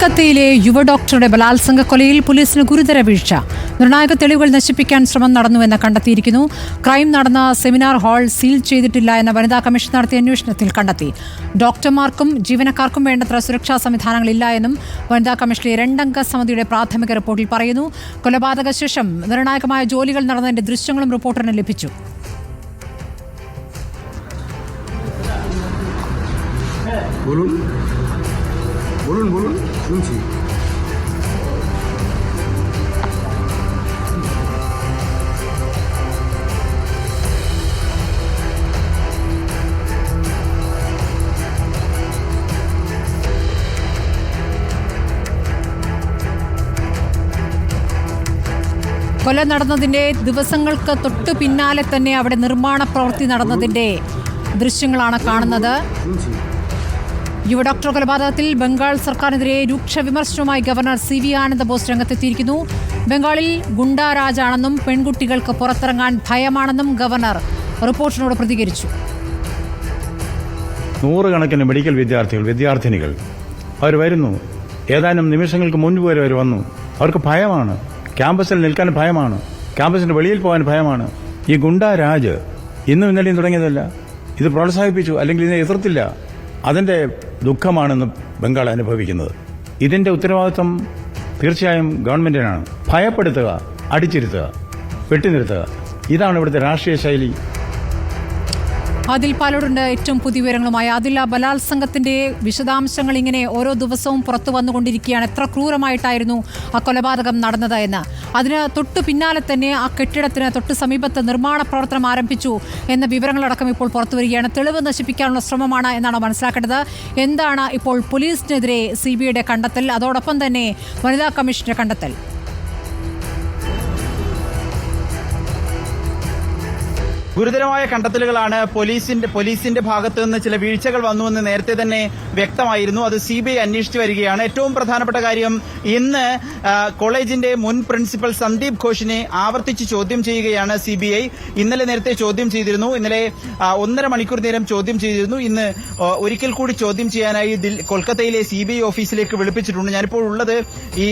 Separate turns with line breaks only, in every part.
കൊൽക്കത്തയിലെ യുവ ഡോക്ടറുടെ ബലാത്സംഗ കൊലയിൽ പോലീസിന് ഗുരുതര വീഴ്ച. നിർണായക തെളിവുകൾ നശിപ്പിക്കാൻ ശ്രമം നടന്നുവെന്ന് കണ്ടെത്തിയിരിക്കുന്നു. ക്രൈം നടന്ന സെമിനാർ ഹാൾ സീൽ ചെയ്തിട്ടില്ല എന്ന വനിതാ കമ്മീഷൻ നടത്തിയ അന്വേഷണത്തിൽ കണ്ടെത്തി. ഡോക്ടർമാർക്കും ജീവനക്കാർക്കും വേണ്ടത്ര സുരക്ഷാ സംവിധാനങ്ങളില്ല എന്നും വനിതാ കമ്മീഷനിലെ രണ്ടംഗ സമിതിയുടെ പ്രാഥമിക റിപ്പോർട്ടിൽ പറയുന്നു. കൊലപാതക ശേഷം നിർണായകമായ ജോലികൾ നടന്നതിന്റെ ദൃശ്യങ്ങളും റിപ്പോർട്ടറിന് ലഭിച്ചു.
বলুন বলুন বলুন শুনছি
കൊല നടന്നതിന്റെ ദിവസങ്ങൾക്ക് തൊട്ടു പിന്നാലെ തന്നെ അവിടെ നിർമ്മാണ പ്രവൃത്തി നടന്നതിന്റെ ദൃശ്യങ്ങളാണ് കാണുന്നത്
শুনছি
യുവ ഡോക്ടർ കൊലപാതകത്തിൽ ബംഗാൾ സർക്കാരിനെതിരെ രൂക്ഷ വിമർശനവുമായി governor C V Ananda Bose രംഗത്തെത്തിയിരിക്കുന്നു. ബംഗാളിൽ ഗുണ്ടാരാജാണെന്നും പെൺകുട്ടികൾക്ക് പുറത്തിറങ്ങാൻ ഭയമാണെന്നും ഗവർണർ റിപ്പോർട്ടിനോട് പ്രതികരിച്ചു.
നൂറുകണക്കിന് മെഡിക്കൽ വിദ്യാർത്ഥികൾ വിദ്യാർത്ഥിനികൾ അവർ വരുന്നു. ഏതാനും നിമിഷങ്ങൾക്ക് മുൻപ് വരെ അവർ വന്നു. അവർക്ക് ഭയമാണ്. ക്യാമ്പസിൽ നിൽക്കാൻ ഭയമാണ്. ക്യാമ്പസിന് വെളിയിൽ പോകാൻ ഭയമാണ്. ഈ ഗുണ്ടാ രാജ് ഇന്നും ഇന്നലെയും തുടങ്ങിയതല്ല. ഇത് പ്രോത്സാഹിപ്പിച്ചു അല്ലെങ്കിൽ ഇതിനെ എതിർത്തില്ല. അതിന്റെ ദുഃഖമാണെന്ന് ബംഗാൾ അനുഭവിക്കുന്നത്. ഇതിന്റെ ഉത്തരവാദിത്വം തീർച്ചയായും ഗവൺമെന്റിനാണ് ഭയപ്പെടുത്തുക അടിച്ചിരുത്തുക വെട്ടിനിർത്തുക. ഇതാണ് ഇവിടുത്തെ രാഷ്ട്രീയ ശൈലി.
അതിൽ പലരുണ്ട് ഏറ്റവും പുതിയ വിവരങ്ങളുമായി. അതിൽ ആ ബലാത്സംഗത്തിന്റെ വിശദാംശങ്ങൾ ഇങ്ങനെ ഓരോ ദിവസവും പുറത്തു വന്നുകൊണ്ടിരിക്കുകയാണ്. എത്ര ക്രൂരമായിട്ടായിരുന്നു ആ കൊലപാതകം നടന്നത് എന്ന്. അതിന് തൊട്ടു പിന്നാലെ തന്നെ ആ കെട്ടിടത്തിന് തൊട്ട് സമീപത്ത് നിർമ്മാണ പ്രവർത്തനം ആരംഭിച്ചു എന്ന വിവരങ്ങളടക്കം ഇപ്പോൾ പുറത്തു വരികയാണ്. തെളിവ് നശിപ്പിക്കാനുള്ള ശ്രമമാണ് എന്നാണ് മനസ്സിലാക്കേണ്ടത്. എന്താണ് ഇപ്പോൾ പോലീസിനെതിരെ സി കണ്ടെത്തൽ? അതോടൊപ്പം തന്നെ വനിതാ കമ്മീഷന്റെ കണ്ടെത്തൽ.
ഗുരുതരമായ കണ്ടെത്തലുകളാണ് പോലീസിന്റെ പോലീസിന്റെ ഭാഗത്ത് നിന്ന് ചില വീഴ്ചകൾ വന്നുവെന്ന് നേരത്തെ തന്നെ വ്യക്തമായിരുന്നു. അത് സി ബി ഐ അന്വേഷിച്ചു വരികയാണ്. ഏറ്റവും പ്രധാനപ്പെട്ട കാര്യം ഇന്ന് കോളേജിന്റെ മുൻ പ്രിൻസിപ്പൽ സന്ദീപ് ഘോഷിനെ ആവർത്തിച്ച് ചോദ്യം ചെയ്യുകയാണ് സി ബി ഐ. ഇന്നലെ നേരത്തെ ചോദ്യം ചെയ്തിരുന്നു. ഇന്നലെ ഒന്നര മണിക്കൂർ നേരം ചോദ്യം ചെയ്തിരുന്നു. ഇന്ന് ഒരിക്കൽ കൂടി ചോദ്യം ചെയ്യാനായി കൊൽക്കത്തയിലെ സി ബി ഐ ഓഫീസിലേക്ക് വിളിപ്പിച്ചിട്ടുണ്ട്. ഞാനിപ്പോൾ ഉള്ളത് ഈ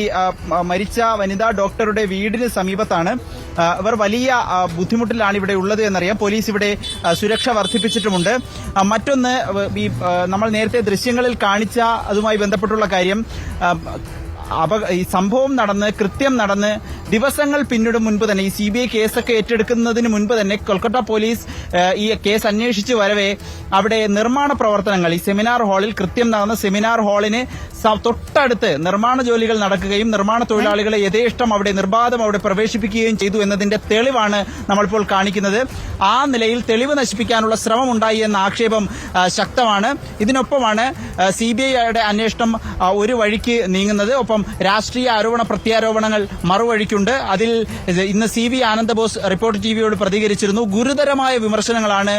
മരിച്ച വനിതാ ഡോക്ടറുടെ വീടിന് സമീപത്താണ്. ഇവർ വലിയ ബുദ്ധിമുട്ടിലാണ് ഇവിടെ ഉള്ളത് എന്നറിയാം. പോലീസ് ഇവിടെ സുരക്ഷ വർദ്ധിപ്പിച്ചിട്ടുമുണ്ട്. മറ്റൊന്ന് ഈ നമ്മൾ നേരത്തെ ദൃശ്യങ്ങളിൽ കാണിച്ച അതുമായി ബന്ധപ്പെട്ടുള്ള കാര്യം അപ- ഈ സംഭവം നടന്ന് കൃത്യം നടന്ന് ദിവസങ്ങൾ പിന്നിടും മുൻപ് തന്നെ ഈ സി ബി ഐ കേസൊക്കെ ഏറ്റെടുക്കുന്നതിന് മുൻപ് തന്നെ കൊൽക്കത്ത പോലീസ് ഈ കേസ് അന്വേഷിച്ച് വരവേ. അവിടെ നിർമ്മാണ പ്രവർത്തനങ്ങൾ ഈ സെമിനാർ ഹാളിൽ കൃത്യം നടന്ന സെമിനാർ ഹാളിന് തൊട്ടടുത്ത് നിർമ്മാണ ജോലികൾ നടക്കുകയും നിർമ്മാണ തൊഴിലാളികളെ യഥേഷ്ടം അവിടെ നിർബാധം അവിടെ പ്രവേശിപ്പിക്കുകയും ചെയ്തു എന്നതിന്റെ തെളിവാണ് നമ്മളിപ്പോൾ കാണിക്കുന്നത്. ആ നിലയിൽ തെളിവ് നശിപ്പിക്കാനുള്ള ശ്രമം ഉണ്ടായി എന്ന ആക്ഷേപം ശക്തമാണ്. ഇതിനൊപ്പമാണ് സി ബി ഐയുടെ അന്വേഷണം ഒരു വഴിക്ക് നീങ്ങുന്നത്. ഒപ്പം രാഷ്ട്രീയ ആരോപണ പ്രത്യാരോപണങ്ങൾ മറുവഴിക്കുണ്ട് അതിൽ ഇന്ന് സി വി ആനന്ദബോസ് റിപ്പോർട്ട് ടിവിയോട് പ്രതികരിച്ചിരുന്നു. ഗുരുതരമായ വിമർശനങ്ങളാണ്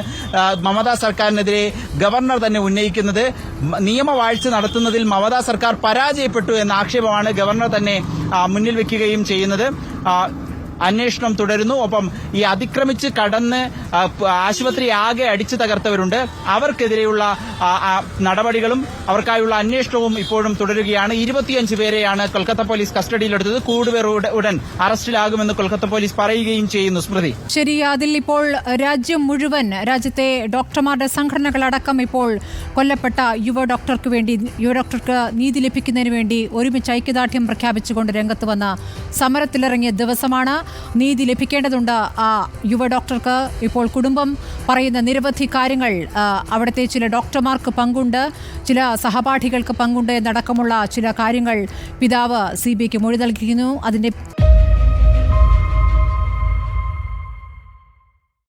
മമതാ സർക്കാരിനെതിരെ ഗവർണർ തന്നെ ഉന്നയിക്കുന്നത്. നിയമവാഴ്ച നടത്തുന്നതിൽ മമതാ സർക്കാർ പരാജയപ്പെട്ടു എന്ന ആക്ഷേപമാണ് ഗവർണർ തന്നെ മുന്നിൽ വെക്കുകയും ചെയ്യുന്നത്. അന്വേഷണം തുടരുന്നു. ഒപ്പം ഈ അതിക്രമിച്ച് കടന്ന് ആശുപത്രി ആകെ അടിച്ചു തകർത്തവരുണ്ട്. അവർക്കെതിരെയുള്ള നടപടികളും അവർക്കായുള്ള അന്വേഷണവും ഇപ്പോഴും തുടരുകയാണ്. ഇരുപത്തിയഞ്ച് പേരെയാണ് കൊൽക്കത്ത പോലീസ് കസ്റ്റഡിയിലെടുത്തത്. കൂടുതൽ ഉട- ഉടൻ അറസ്റ്റിലാകുമെന്ന് കൊൽക്കത്ത പോലീസ് പറയുകയും ചെയ്യുന്നു. സ്മൃതി.
ശരി അതിൽ ഇപ്പോൾ രാജ്യം മുഴുവൻ രാജ്യത്തെ ഡോക്ടർമാരുടെ സംഘടനകളടക്കം ഇപ്പോൾ കൊല്ലപ്പെട്ട യുവ ഡോക്ടർക്ക് വേണ്ടി യുവ ഡോക്ടർക്ക് നീതി ലഭിക്കുന്നതിന് വേണ്ടി ഒരുമിച്ച് ഐക്യദാർഢ്യം പ്രഖ്യാപിച്ചുകൊണ്ട് രംഗത്ത് വന്ന സമരത്തിലിറങ്ങിയ ദിവസമാണ്. നീതി ലഭിക്കേണ്ടതുണ്ട്. ആ യുവ ഡോക്ടർക്ക് ഇപ്പോൾ കുടുംബം പറയുന്ന നിരവധി കാര്യങ്ങൾ അവിടുത്തെ ചില ഡോക്ടർമാർക്ക് പങ്കുണ്ട് ചില സഹപാഠികൾക്ക് പങ്കുണ്ട് എന്നടക്കമുള്ള ചില കാര്യങ്ങൾ പിതാവ് സി ബി ഐക്ക് മൊഴി നൽകിയിരുന്നു. അതിന്റെ